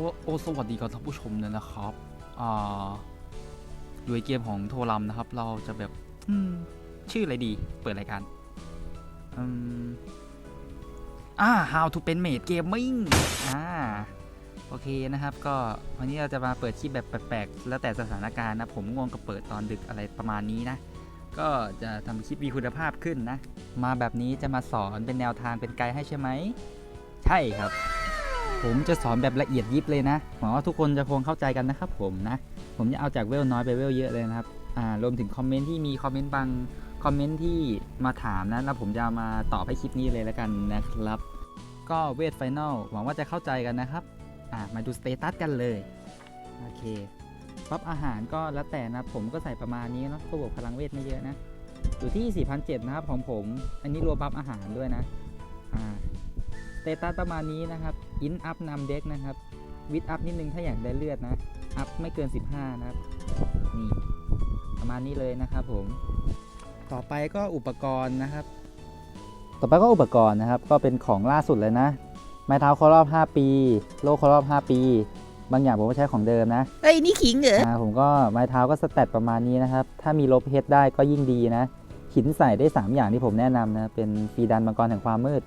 อ้โอ้สวัสดีครับท่านผู้ชมเลยนะครับอ่าอยู่ในเกมของโทรัมนะครับ เราจะแบบอืมชื่ออะไรดี เปิดรายการอืมอ่า how to เป็น mate gaming อ่าโอเคนะครับ ก็วันนี้เราจะมาเปิดคลิปแบบแปลกๆแล้วแต่สถานการณ์นะ ผมง่วงก็เปิดตอนดึกอะไรประมาณนี้นะ ก็จะทำคลิปมีคุณภาพขึ้นนะ มาแบบนี้จะมาสอนเป็นแนวทางเป็นไกด์ให้ใช่ไหม ใช่ครับ ผมจะสอนแบบละเอียดยิบเลยนะหวังว่าทุกคนจะคงเข้าใจกันนะครับผมนะ ผมจะเอาจากเวลน้อยไปเวลเยอะเลยนะครับ อ่ารวมถึงคอมเมนต์ที่มีคอมเมนต์บางคอมเมนต์ที่มาถามนะแล้วผมจะมาตอบให้คลิปนี้เลยแล้วกันนะครับ ก็เวทไฟแนลหวังว่าจะเข้าใจกันนะครับ อ่ามาดูสเตตัสกันเลย โอเคปั๊บอาหารก็แล้วแต่นะผมก็ใส่ประมาณนี้เนาะก็บวกพลังเวทไม่เยอะนะ อยู่ที่ 4,700นะครับของผม อันนี้รวมบัฟอาหารด้วยนะ อ่า เตตัสประมาณนี้นะครับอินอัพนำเด็กนะครับ วิดอัพนิดนึงถ้าอยากได้เลือดนะ อัพไม่เกิน 15 นะครับ นี่ ประมาณนี้เลยนะครับผม ต่อไปก็อุปกรณ์นะครับ ต่อไปก็อุปกรณ์นะครับ ก็เป็นของล่าสุดเลยนะ ไม้เท้าครบรอบ 5 ปี โล่ครบรอบ 5 ปี บางอย่างผมก็ใช้ของเดิมนะเอ้ยนี่ขิงเหรออ่าผมก็ไม้เท้าก็สแตทประมาณนี้นะครับ ถ้ามีลบเพชรได้ก็ยิ่งดีนะ หินใส่ได้ 3 อย่างที่ผมแนะนำนะ เป็นฟรีดันมังกรแห่งความมืด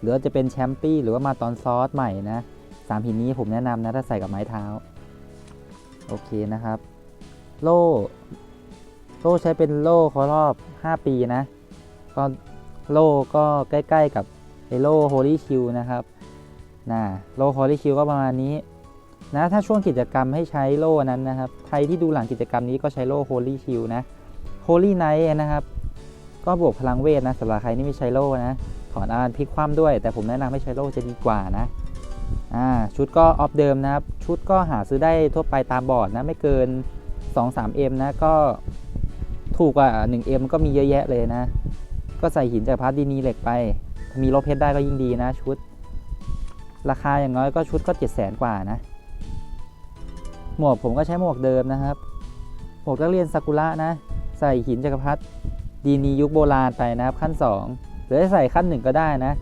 หรือว่าจะเป็นแชมปี้หรือว่ามาตอนซอสใหม่นะสามหินนี้ผมแนะนำนะถ้าใส่กับไม้เท้า โอเคนะครับ โล่โล่ใช้เป็นโล่ครบรอบ 5 ปีนะ ก็โล่ก็ใกล้ ๆ กับไอโล่โฮลี่คิวนะครับนะโล่โฮลี่คิวก็ประมาณนี้นะถ้าช่วงกิจกรรมให้ใช้โล่นั้นนะครับ ใครที่ดูหลังกิจกรรมนี้ก็ใช้โล่ Holy Shield นะ Holy Knight นะครับ ก็บวกพลังเวทนะสำหรับใครที่ไม่ใช้โล่นะ อนอานพลิกคว่ำด้วย แต่ผมแนะนำให้ใช้โล่จะดีกว่านะอ่าชุดก็ออฟเดิมนะครับ ชุดก็หาซื้อได้ทั่วไปตามบอร์ดนะไม่เกิน 2-3M นะก็ถูกกว่า 1M ก็มีเยอะแยะเลยนะ ก็ใส่หินจากพาร์ทดีนีเหล็กไป มีลบเพชรได้ก็ยิ่งดีนะชุด ราคาอย่างน้อยก็ชุดก็ 700,000 กว่านะ หมวกผมก็ใช้หมวกเดิมนะครับ หมวกนักเรียนซากุระนะ ใส่หินจักรพรรดิดีนียุคโบราณไปนะครับขั้น 2 หรือจะใส่ขั้น1ก็ได้นะ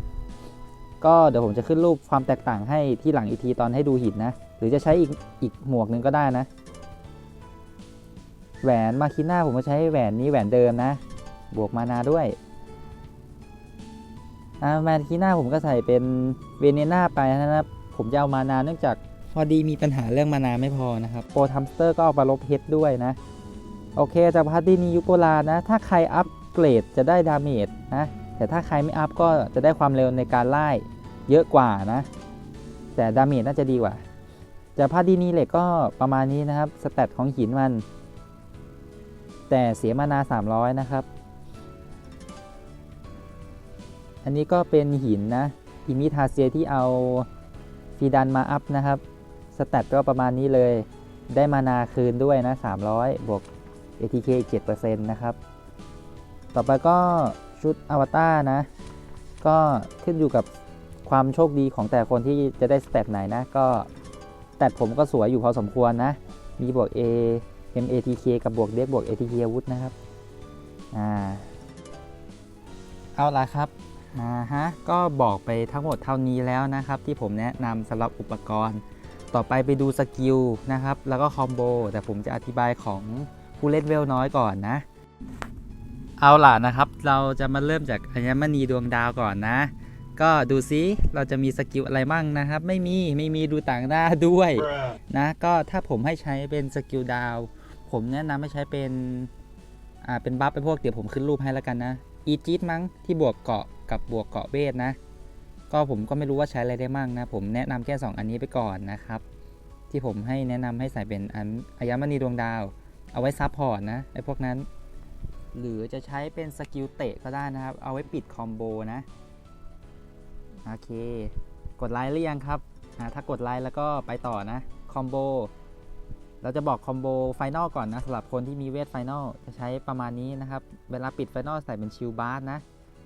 ก็เดี๋ยวผมจะขึ้นรูปความแตกต่างให้ที่หลังอีกทีตอนให้ดูหินนะ หรือจะใช้อีกอีกหมวกหนึ่งก็ได้นะ แหวนมาคิน่าผมก็ใช้แหวนนี้แหวนเดิมนะ บวกมานาด้วยอ่ามาคิน่าผมก็ใส่เป็นเวเนน่าไปนะครับ ผมจะเอามานาเนื่องจากพอดีมีปัญหาเรื่องมานาไม่พอนะครับโปรทัมสเตอร์ก็เอามาลบเพชรด้วยนะ โอเคจากพาร์ตี้นี้ยุคโบราณนะ ถ้าใครอัปเกรดจะได้ดาเมจนะ แต่ถ้าใครไม่อัพก็จะได้ความเร็วในการไล่เยอะกว่านะ แต่ดาเมจน่าจะดีกว่าจากพาร์ตี้นี้เหล็กก็ประมาณนี้นะครับสแตทของหินมัน แต่เสียมานา 300 นะครับ อันนี้ก็เป็นหินนะอิมิทาเซียที่เอาฟีดันมาอัพนะครับสแตทก็ประมาณนี้เลย ได้มานาคืนด้วยนะ 300 บวก ATK อีก7%นะครับ ต่อไปก็ ชุดอวตารนะ ก็ขึ้นอยู่กับความโชคดีของแต่คนที่จะได้สเตตไหนนะ ก็สเตตผมก็สวยอยู่พอสมควรนะ มีบวก A MATK กับบวกเด็กบวก ATK อาวุธนะครับ อ่า เอาละครับอ่าฮะ ก็บอกไปทั้งหมดเท่านี้แล้วนะครับ ที่ผมแนะนำสำหรับอุปกรณ์ ต่อไปไปดูสกิลนะครับ แล้วก็คอมโบ แต่ผมจะอธิบายของผู้เล่นเวลน้อยก่อนนะ เอาล่ะนะครับ เราจะมาเริ่มจากอัญมณีดวงดาวก่อนนะ ก็ดูซิเราจะมีสกิลอะไรบ้างนะครับ ไม่มีไม่มีดูต่างหน้าด้วยนะ ก็ถ้าผมให้ใช้เป็นสกิลดาว ผมแนะนำให้ใช้เป็นอ่าเป็นบัฟไปพวกเดี๋ยวผมขึ้นรูปให้แล้วกันนะอีจิตมั้งที่บวกเกาะกับบวกเกาะเวทนะ ก็ผมก็ไม่รู้ว่าใช้อะไรได้มั่งนะ ผมแนะนำแค่ 2 อันนี้ไปก่อนนะครับ ที่ผมให้แนะนำให้ใส่เป็นอันอายมณีดวงดาว เอาไว้ซับพอร์ตนะไอ้พวกนั้น หรือจะใช้เป็นสกิลเตะก็ได้นะครับ เอาไว้ปิดคอมโบนะ โอเค กดไลค์หรือยังครับถ้ากดไลค์แล้วก็ไปต่อนะ คอมโบ เราจะบอกคอมโบไฟนอลก่อนนะสำหรับคนที่มีเวทไฟนอลจะใช้ประมาณนี้นะครับ เวลาปิดไฟนอลใส่เป็นชิลบาร์นะ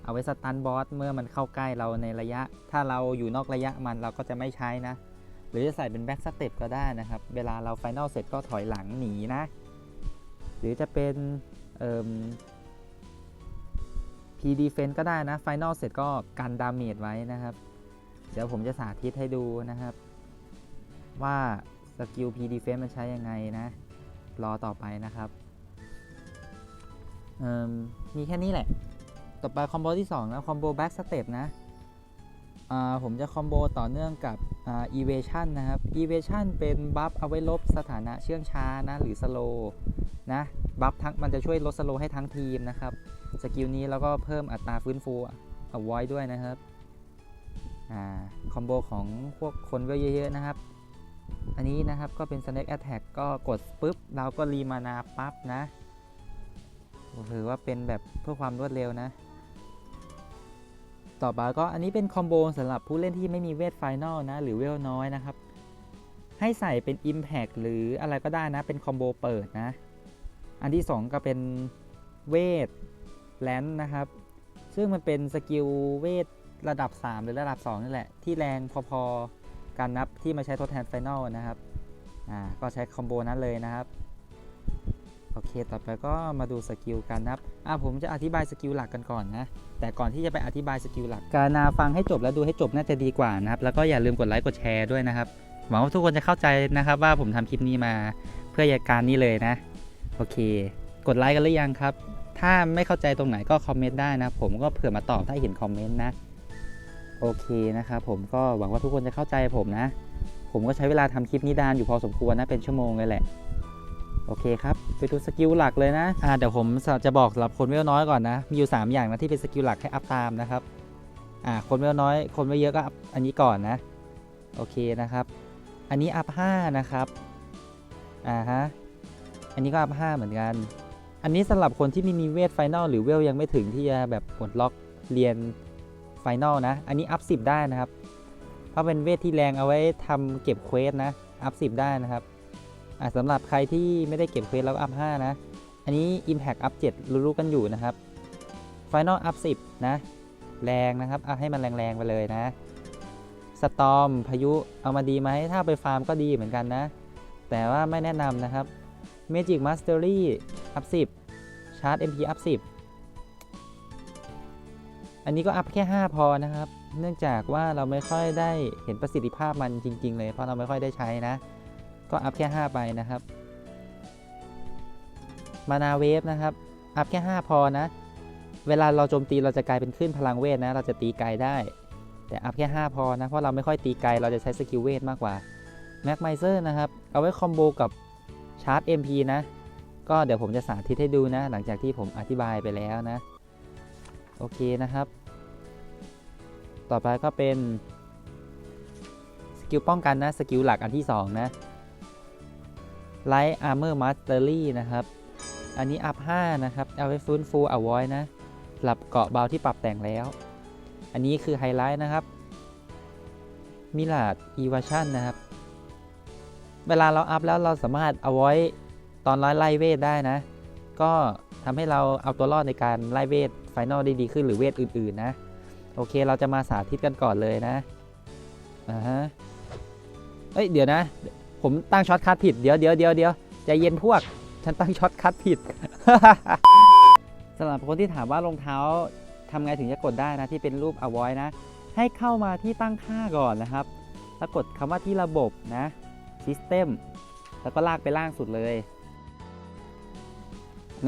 เอาไว้สตันบอสเมื่อมันเข้าใกล้เราในระยะ ถ้าเราอยู่นอกระยะมันเราก็จะไม่ใช้นะ หรือจะใส่เป็นแบ็กสเต็ปก็ได้นะครับ เวลาเราไฟนอลเสร็จก็ถอยหลังหนีนะ หรือจะเป็น เอ่อ P defense ก็ได้นะไฟนอลเสร็จก็กันดาเมจไว้นะครับ เดี๋ยวผมจะสาธิตให้ดูนะครับ ว่าสกิล P defense มันใช้ยังไงนะ รอต่อไปนะครับมมีแค่นี้แหละ ต่อไปคอมโบที่2นะคอมโบ back step นะผมจะคอมโบต่อเนื่องกับอ่า evasion นะครับ evasion เป็นบัฟเอาไว้ลบสถานะเชื่องช้านะ หรือ slow นะ บัฟทั้งมันจะช่วยลด slow ให้ทั้งทีมนะครับ สกิลนี้แล้วก็เพิ่มอัตราฟื้นฟู avoid ด้วยนะครับอ่าคอมโบของพวกคนก็เยอะๆนะครับ อันนี้นะครับก็เป็น snake attack ก็กดปุ๊บ เราก็รีมานาปั๊บนะถือว่าเป็นแบบเพื่อความรวดเร็วนะ ต่อไปก็อันนี้เป็นคอมโบสำหรับผู้เล่นที่ไม่มีเวทไฟนอลนะ หรือเวลน้อยนะครับ ให้ใส่เป็น Impact หรืออะไรก็ได้นะ เป็นคอมโบเปิดนะ อันที่ 2 ก็เป็นเวทแลนนะครับ ซึ่งมันเป็นสกิลเวทระดับ 3 หรือระดับ 2 นี่แหละ ที่แรงพอๆการนับที่มาใช้ทดแทนไฟนอลนะครับอ่าก็ใช้คอมโบนั้นเลยนะครับ โอเค ต่อไปก็มาดูสกิลการนับอ่าผมจะอธิบายสกิลหลักกันก่อนนะ แต่ก่อนที่จะไปอธิบายสกิลหลัก การนาฟังให้จบและดูให้จบน่าจะดีกว่านะครับ แล้วก็อย่าลืมกดไลค์กดแชร์ด้วยนะครับ หวังว่าทุกคนจะเข้าใจนะครับว่าผมทำคลิปนี้มาเพื่อการนี้เลยนะ โอเค กดไลค์กันหรือยังครับ ถ้าไม่เข้าใจตรงไหนก็คอมเมนต์ได้นะ ผมก็เผื่อมาตอบถ้าเห็นคอมเมนต์นะ โอเคนะครับผมก็หวังว่าทุกคนจะเข้าใจผมนะ ผมก็ใช้เวลาทำคลิปนี้ดานอยู่พอสมควรนะ เป็นชั่วโมงเลยแหละ โอเคครับ ไปดูสกิลหลักเลยนะ อ่าเดี๋ยวผมจะบอกสำหรับคนเวลน้อยก่อนนะ มีอยู่ 3 อย่างนะที่เป็นสกิลหลักให้อัพตามนะครับ อ่า คนเวลน้อย คนไม่เยอะก็อัพอันนี้ก่อนนะ โอเคนะครับ อันนี้อัพ5นะครับ อ่าฮะ อันนี้ก็อัพ5เหมือนกัน อันนี้สำหรับคนที่ไม่มีเวทไฟนอลหรือเวลยังไม่ถึงที่จะแบบปลดล็อกเรียนไฟนอลนะ อันนี้อัพ10ได้นะครับ เพราะเป็นเวทที่แรงเอาไว้ทำเก็บเควสนะ อัพ10ได้นะครับอ่าสำหรับใครที่ไม่ได้เก็บเควสแล้วอัพ5นะ อันนี้ Impact อัพ7รู้ๆกันอยู่นะครับ Final อัพ10นะ แรงนะครับเอาให้มันแรงๆไปเลยนะสตอมพายุเอามาดีไหมถ้าไปฟาร์มก็ดีเหมือนกันนะ แต่ว่าไม่แนะนำนะครับ Magic Mastery อัพ10 Charge MP อัพ10อันนี้ก็อัพแค่ 5 พอนะครับ เนื่องจากว่าเราไม่ค่อยได้เห็นประสิทธิภาพมันจริง ๆ เลย เพราะเราไม่ค่อยได้ใช้นะ ก็อัพแค่ 5 ไปนะครับมานาเวฟนะครับ อัพแค่ 5 พอนะ เวลาเราโจมตีเราจะกลายเป็นคลื่นพลังเวทนะ เราจะตีไกลได้ แต่อัพแค่ 5 พอนะ เพราะเราไม่ค่อยตีไกล เราจะใช้สกิลเวทมากกว่าแม็กไมเซอร์นะครับ เอาไว้คอมโบกับาร์จ MP นะ ก็เดี๋ยวผมจะสาธิตให้ดูนะ หลังจากที่ผมอธิบายไปแล้วนะ โอเคนะครับ ต่อไปก็เป็นสกิลป้องกันนะ สกิลหลักอันที่ 2 นะ Light Armor Mastery นะครับ อันนี้อัพ 5 นะครับ เอาไว้ฟื้นฟูอ Avoid นะสำหรับเกาะเบาที่ปรับแต่งแล้ว อันนี้คือไฮไลท์นะครับมิลาด Evasion นะครับ เวลาเราอัพแล้วเราสามารถ Avoid ตอนไล่เวทได้นะ ก็ทำให้เราเอาตัวรอดในการไล่เวทไฟนอลได้ดีขึ้นหรือเวทอื่นๆนะ โอเคเราจะมาสาธิตกันก่อนเลยนะอ่าฮะเอ้ยเดี๋ยวนะ ผมตั้งช็อตคัทผิดเดี๋ยวเดี๋ยวเดี๋ยวเดี๋ยวใจเย็นพวก ฉันตั้งช็อตคัทผิดสำหรับคนที่ถามว่ารองเท้าทำไงถึงจะกดได้นะที่เป็นรูป avoid นะ ให้เข้ามาที่ตั้งค่าก่อนนะครับ แล้วกดคำว่าที่ระบบนะ system แล้วก็ลากไปล่างสุดเลย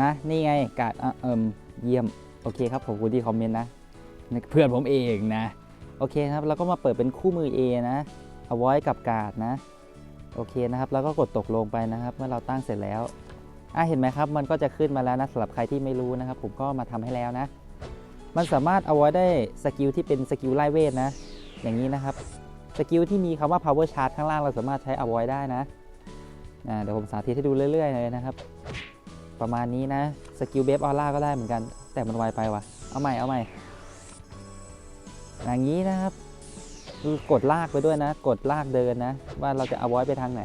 นะ นี่ไงการดเอิมเยี่ยม โอเคครับ ผมกูที่คอมเมนต์นะ เพื่อนผมเองนะ โอเคครับ แล้วก็มาเปิดเป็นคู่มือ A นะเอาไว้กับกาดนะ โอเคนะครับ แล้วก็กดตกลงไปนะครับ เมื่อเราตั้งเสร็จแล้วอะเห็นไหมครับ มันก็จะขึ้นมาแล้วนะสำหรับใครที่ไม่รู้นะครับ ผมก็มาทำให้แล้วนะ มันสามารถเอาไว้ได้สกิลที่เป็นสกิลไล่เวทนะ อย่างนี้นะครับ สกิลที่มีคำว่า power charge ข้างล่างเราสามารถใช้เอาไว้ได้นะเดี๋ยวผมสาธิตให้ดูเรื่อย ๆ เลยนะครับ ประมาณนี้นะ สกิลเบฟออร่าก็ได้เหมือนกัน แต่มันไวไปว่ะ เอาใหม่ เอาใหม่ อย่างนี้นะครับกดลากไปด้วยนะ กดลากเดินนะ ว่าเราจะเอาไว้ไปทางไหน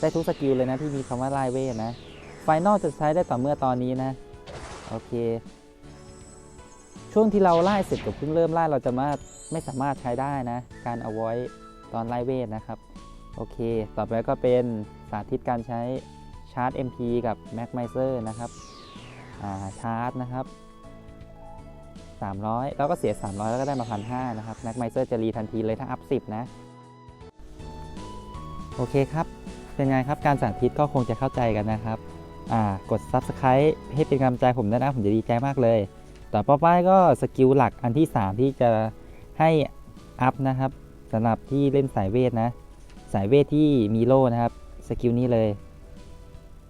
ได้ทุกสกิลเลยนะที่มีคำว่าไล่เวทนะไฟนอลจะใช้ได้ต่อเมื่อตอนนี้นะ โอเค ช่วงที่เราไล่เสร็จกับเพิ่งเริ่มไล่เราจะมา ไม่สามารถใช้ได้นะ การเอาไว้ตอนไล่เวทนะครับ โอเค ต่อไปก็เป็นสาธิตการใช้ชาร์จ MP กับ Max m i z e r นะครับาชาร์จนะครับ 300 แล้วก็เสีย 300 แล้วก็ได้มา 1,500 นะครับ Max m i z e r จะรีทันทีเลยถ้าอัพ 10 นะ โอเคครับ เป็นไงครับการสาธิตก็คงจะเข้าใจกันนะครับกด Subscribe ให้เป็นกำลังใจผมด้วยนะ ผมจะดีใจมากเลย ต่อไปก็สกิลหลักอันที่ 3 ที่จะ ให้อัพนะครับสำหรับที่เล่นสายเวทนะ สายเวทที่มีโล่นะครับสกิลนี้เลย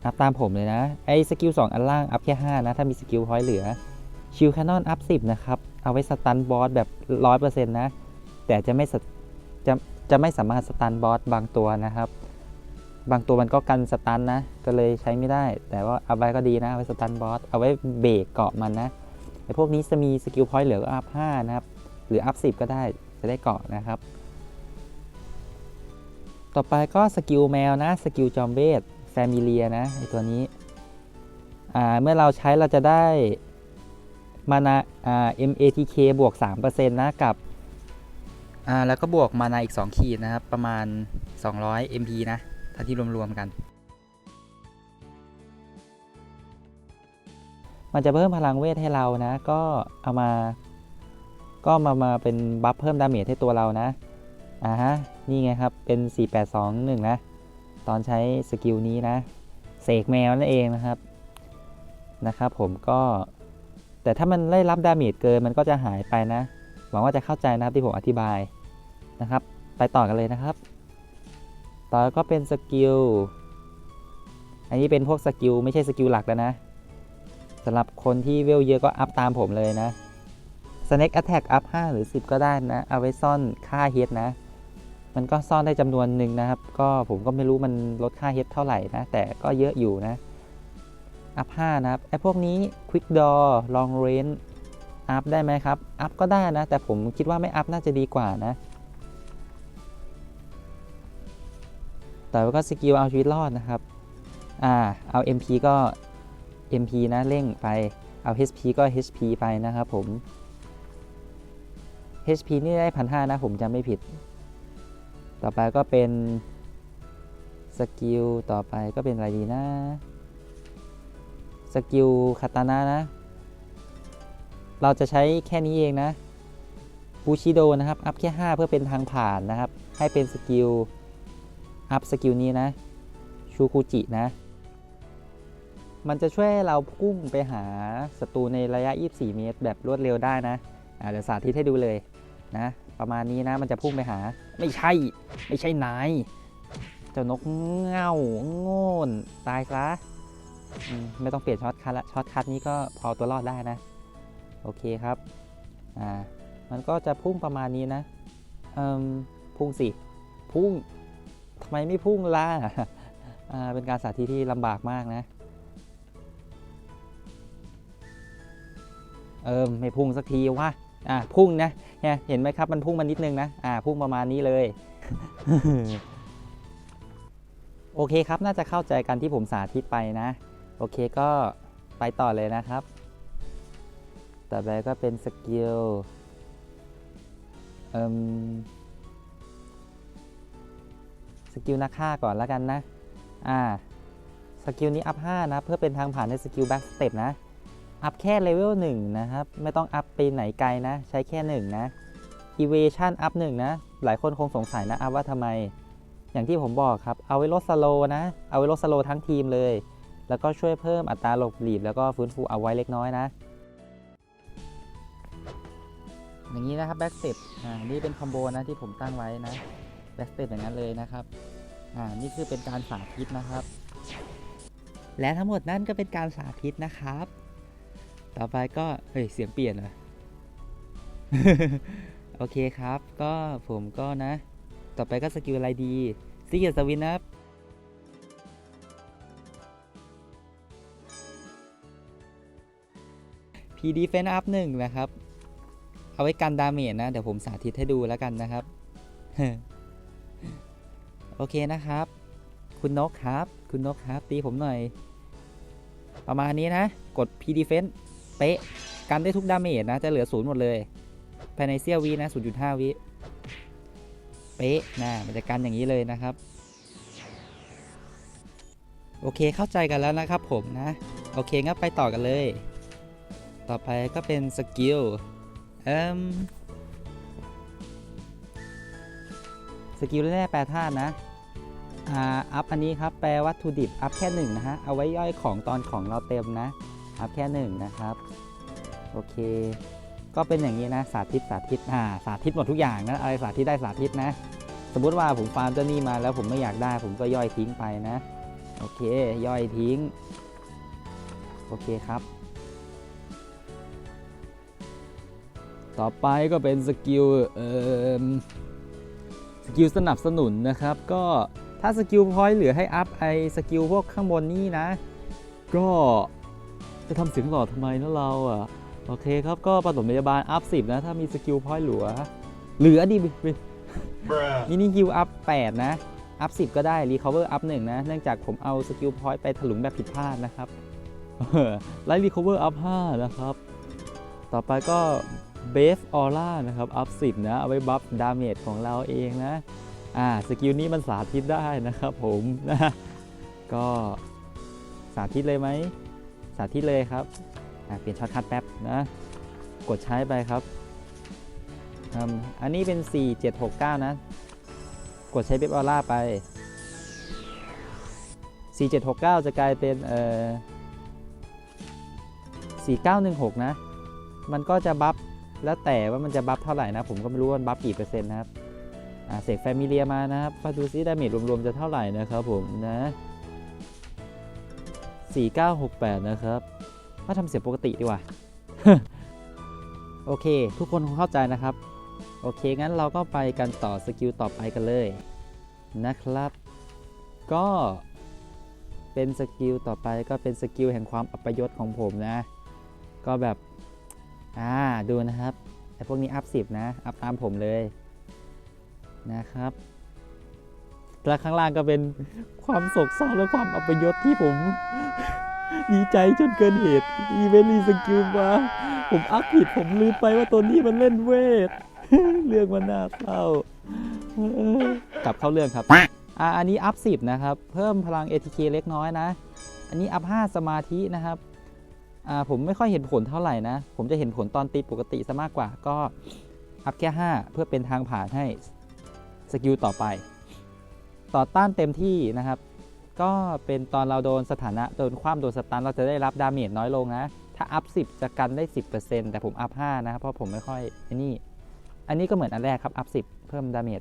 อัพตามผมเลยนะไอ้สกิล2อันล่างอัพแค่ 5 นะ ถ้ามีสกิลพอยต์เหลือชิลแคนนอนอัพ10 นะครับ เอาไว้สตันบอสแบบ 100%นะ แต่จะไม่จะจะไม่สามารถสตันบอสบางตัวนะครับ บางตัวมันก็กันสตันนะ ก็เลยใช้ไม่ได้ แต่ว่าเอาไว้ก็ดีนะ เอาไว้สตันบอสเอาไว้เบรกเกาะมันนะไอ้พวกนี้จะมีสกิลพอยต์เหลือก็อัพ5นะครับ หรืออัพ10 ก็ได้จะได้เกาะนะครับ ต่อไปก็สกิลแมวนะสกิลจอมเวทแฟมิเลียนะไอตัวนี้เมื่อเราใช้เราจะได้มานาอ่า MATK บวก 3%นะกับแล้วก็บวกมานาอีก 2 ขีดนะครับ ประมาณ 200 MP นะถ้าที่รวม ๆ กัน มันจะเพิ่มพลังเวทให้เรานะ ก็เอามา ก็มามาเป็นบัฟเพิ่มดาเมจให้ตัวเรานะอ่าฮะนี่ไงครับเป็น 4821 นะ ตอนใช้สกิลนี้นะเสกแมวนั่นเองนะครับนะครับผมก็แต่ถ้ามันได้รับดาเมจเกินมันก็จะหายไปนะ หวังว่าจะเข้าใจนะครับที่ผมอธิบายนะครับ ไปต่อกันเลยนะครับ ต่อก็เป็นสกิลอันนี้เป็นพวกสกิลไม่ใช่สกิลหลักแล้วนะสำหรับคนที่เวลเยอะก็อัพตามผมเลยนะ Snake Attack อัพ5หรือ 10 ก็ได้นะ เอาไว้ซ่อนค่าเฮดนะ มันก็ซ่อนได้จำนวนหนึ่งนะครับ ก็ผมก็ไม่รู้มันลดค่าเฮดเท่าไหร่นะ แต่ก็เยอะอยู่นะอัพ5นะครับไอ้พวกนี้ Quick Draw Long Range อัพได้ไหมครับ อัพก็ได้นะ แต่ผมคิดว่าไม่อัพน่าจะดีกว่านะ แต่ว่าก็สกิลเอาชีวิตรอดนะครับ อ่า เอา MP ก็ MP นะเร่งไป เอา HP ก็ HP ไปนะครับผม HP นี่ได้พันห้านะผมจำไม่ผิด ต่อไปก็เป็นสกิลต่อไปก็เป็นอะไรดีนะ สกิลคาตานะนะ เราจะใช้แค่นี้เองนะบูชิโดนะครับ อัพแค่ 5 เพื่อเป็นทางผ่านนะครับ ให้เป็นสกิล อัพสกิลนี้นะ ชูคุจินะ มันจะช่วยเราพุ่งไปหาศัตรูในระยะ 24 เมตร แบบรวดเร็วได้นะเดี๋ยวสาธิตให้ดูเลย นะ ประมาณนี้นะมันจะพุ่งไปหา ไม่ใช่ ไม่ใช่นายเจ้านกเง่าโง่นตายซะมไม่ต้องเปลี่ยนช็อตคัทละช็อตคัทนี้ก็พอตัวรอดได้นะ โอเคครับอ่ามันก็จะพุ่งประมาณนี้นะเอ่มพุ่งสิ พุ่งทำไมไม่พุ่งล่ะอ่าเป็นการสาธิตที่ลำบากมากนะเออไม่พุ่งสักทีว่าอ่าพุ่งนะ เนี่ยเห็นไหมครับมันพุ่งมานิดนึงนะอ่าพุ่งประมาณนี้เลย โอเคครับน่าจะเข้าใจกันที่ผมสาธิตไปนะ โอเคก็ไปต่อเลยนะครับต่อไปก็เป็นสกิลเอ่มสกิลนักฆ่าก่อนแล้วกันนะ อ่า สกิลนี้อัพ 5 นะ เพื่อเป็นทางผ่านในสกิลแบ็กสเต็ปนะ อัพแค่เลเวล1นะครับ ไม่ต้องอัพไปไหนไกลนะ ใช้แค่1นะ Evasion อัพ1นะ หลายคนคงสงสัยนะอัพว่าทำไม อย่างที่ผมบอกครับ เอาไว้ลดสโลนะ เอาไว้ลดสโลทั้งทีมเลย แล้วก็ช่วยเพิ่มอัตราหลบหลีกแล้วก็ฟื้นฟูเอาไว้เล็กน้อยนะ อย่างนี้นะครับแบ็กสเต็ปอ่า นี่เป็นคอมโบนะที่ผมตั้งไว้นะแบ็กสเต็ปอย่างนั้นเลยนะครับ อ่า นี่คือเป็นการสาธิตนะครับ และทั้งหมดนั่นก็เป็นการสาธิตนะครับ ต่อไปก็ เฮ้ย เสียงเปลี่ยนเหรอ โอเคครับ ก็ผมก็นะ ต่อไปก็สกิลอะไรดีซีเกียร์สวินนะครับพีดีเฟนอัพหนึ่งนะครับ เอาไว้กันดาเมจนะ เดี๋ยวผมสาธิตให้ดูแล้วกันนะครับ โอเคนะครับ คุณนกครับ คุณนกครับ ตีผมหน่อย ประมาณนี้นะ กด P defense เป๊ะ กันได้ทุกดาเมจนะ จะเหลือศูนย์หมดเลย ภายในเสี้ยววินะ 0.5 วิ เป๊ะนะมันจะกันอย่างนี้เลยนะครับ โอเคเข้าใจกันแล้วนะครับผมนะ โอเคงั้นไปต่อกันเลย ต่อไปก็เป็นสกิลเอ่มสกิลแรกแปรธาตุนะอ่าอัพอันนี้ครับ แปลวัตถุดิบอัพแค่หนึ่งนะฮะ เอาไว้ย่อยของตอนของเราเต็มนะ อัพแค่หนึ่งนะครับ โอเค ก็เป็นอย่างนี้นะ สาธิตสาธิตอ่าสาธิตหมดทุกอย่างนะ อะไรสาธิตได้สาธิตนะ สมมุติว่าผมฟาร์มเจ้านี่มาแล้วผมไม่อยากได้ ผมก็ย่อยทิ้งไปนะ โอเค ย่อยทิ้ง โอเคครับ ต่อไปก็เป็นสกิลเอ่อสกิลสนับสนุนนะครับ ก็ถ้าสกิลพอยต์เหลือให้อัพไอสกิลพวกข้างบนนี่นะ ก็ จะทำเสียงหล่อทำไมนะเราอะโอเคครับก็ปฐมพยาบาลอัพ10นะ ถ้ามีสกิลพอยต์เหลือเหลือดิ Bruh. มินิฮิวอัพ8นะ อัพ10ก็ได้รีคอเวอร์อัพ1นะ เนื่องจากผมเอาสกิลพอยต์ไปถลุงแบบผิดพลาดนะครับไลท์รีคอเวอร์อัพ5นะครับ ต่อไปก็เบฟออร่านะครับ อัพ10นะ เอาไว้บัฟดาเมจของเราเองนะอ่าสกิลนี้มันสาธิตได้นะครับผมนะก็สาธิตเลยไหมสาธิตเลยครับอ่าเปลี่ยนช็อตคัทแป๊บนะ กดใช้ไปครับอันนี้เป็น 4769 นะ กดใช้เบฟออร่าไป 4769 จะกลายเป็นเอ่อ4916 นะ มันก็จะบัฟแล้วแต่ว่ามันจะบัฟเท่าไหร่นะ ผมก็ไม่รู้ว่าบัฟกี่เปอร์เซ็นต์นะครับอ่าเสกแฟมิเลียมานะครับมาดูซิดาเมจรวมๆจะเท่าไหร่นะครับผมนะ 4968 นะครับ มาทำเสียงปกติดีกว่า โอเค ทุกคนคงเข้าใจนะครับ โอเค งั้นเราก็ไปกันต่อสกิลต่อไปกันเลยนะครับ ก็เป็นสกิลต่อไปก็เป็นสกิลแห่งความอัปยศของผมนะ ก็แบบ อ่า ดูนะครับไอพวกนี้อัพ10นะ อัพตามผมเลยนะครับ แล้วข้างล่างก็เป็นความโศกเศร้าและความอัปยศที่ผม ดีใจจนเกินเหตุอีเวนต์รีสกิลมาผมอัพผิดผมลืมไปว่าตัวนี้มันเล่นเวท เรื่องมันน่าเศร้ากลับเข้าเรื่องครับอ่าอันนี้อัพ10นะครับ เพิ่มพลัง ATK เล็กน้อยนะ อันนี้อัพ5สมาธินะครับอ่าผมไม่ค่อยเห็นผลเท่าไหร่นะ ผมจะเห็นผลตอนตีปกติซะมากกว่าก็อัพแค่ 5 เพื่อเป็นทางผ่านให้สกิลต่อไป ต่อต้านเต็มที่นะครับ ก็เป็นตอนเราโดนสถานะโดนคว่ำโดนสตันเราจะได้รับดาเมจน้อยลงนะ ถ้าอัพ 10 จะกันได้ 10%แต่ผมอัพ 5 นะครับ เพราะผมไม่ค่อยอ้นี่อันนี้ก็เหมือนอันแรกครับ อัพ 10 เพิ่มดาเมจ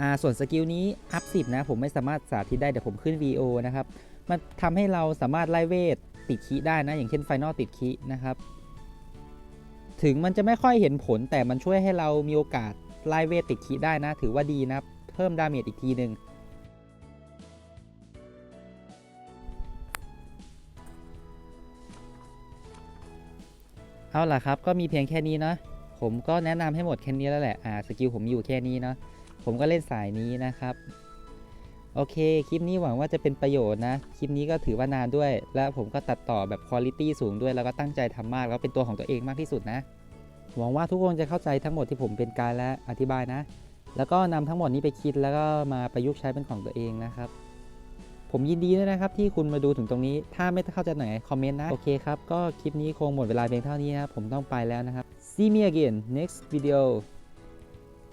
อ่าส่วนสกิลนี้อัพ 10 นะ ผมไม่สามารถสาธิตได้เดี๋ยวผมขึ้น VO นะครับ มันทำให้เราสามารถไล่เวทติดคีได้นะ อย่างเช่นไฟนอลติดคีนะครับถึงมันจะไม่ค่อยเห็นผลแต่มันช่วยให้เรามีโอกาสไล่เวทติดคีได้นะ ถือว่าดีนะครับ เพิ่มดาเมจอีกทีหนึ่งเอาล่ะครับ ก็มีเพียงแค่นี้เนาะผมก็แนะนำให้หมดแค่นี้แล้วแหละ อ่า สกิลผมอยู่แค่นี้เนาะ ผมก็เล่นสายนี้นะครับ โอเค คลิปนี้หวังว่าจะเป็นประโยชน์นะ คลิปนี้ก็ถือว่านานด้วย และผมก็ตัดต่อแบบคุณ i t y สูงด้วย แล้วก็ตั้งใจทำมาก แล้วเป็นตัวของตัวเองมากที่สุดนะ หวังว่าทุกคนจะเข้าใจทั้งหมดที่ผมเป็นการและอธิบายนะ แล้วก็นำทั้งหมดนี้ไปคิดแล้วก็มาประยุกต์ใช้เป็นของตัวเองนะครับ ผมยินดีด้วยนะครับที่คุณมาดูถึงตรงนี้ ถ้าไม่เข้าใจไหนคอมเมนต์นะ โอเคครับ ก็คลิปนี้คงหมดเวลาเพียงเท่านี้นะครับผมต้องไปแล้วนะครับ See me again next video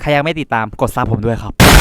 ใครยังไม่ติดตามกดซับผมด้วยครับ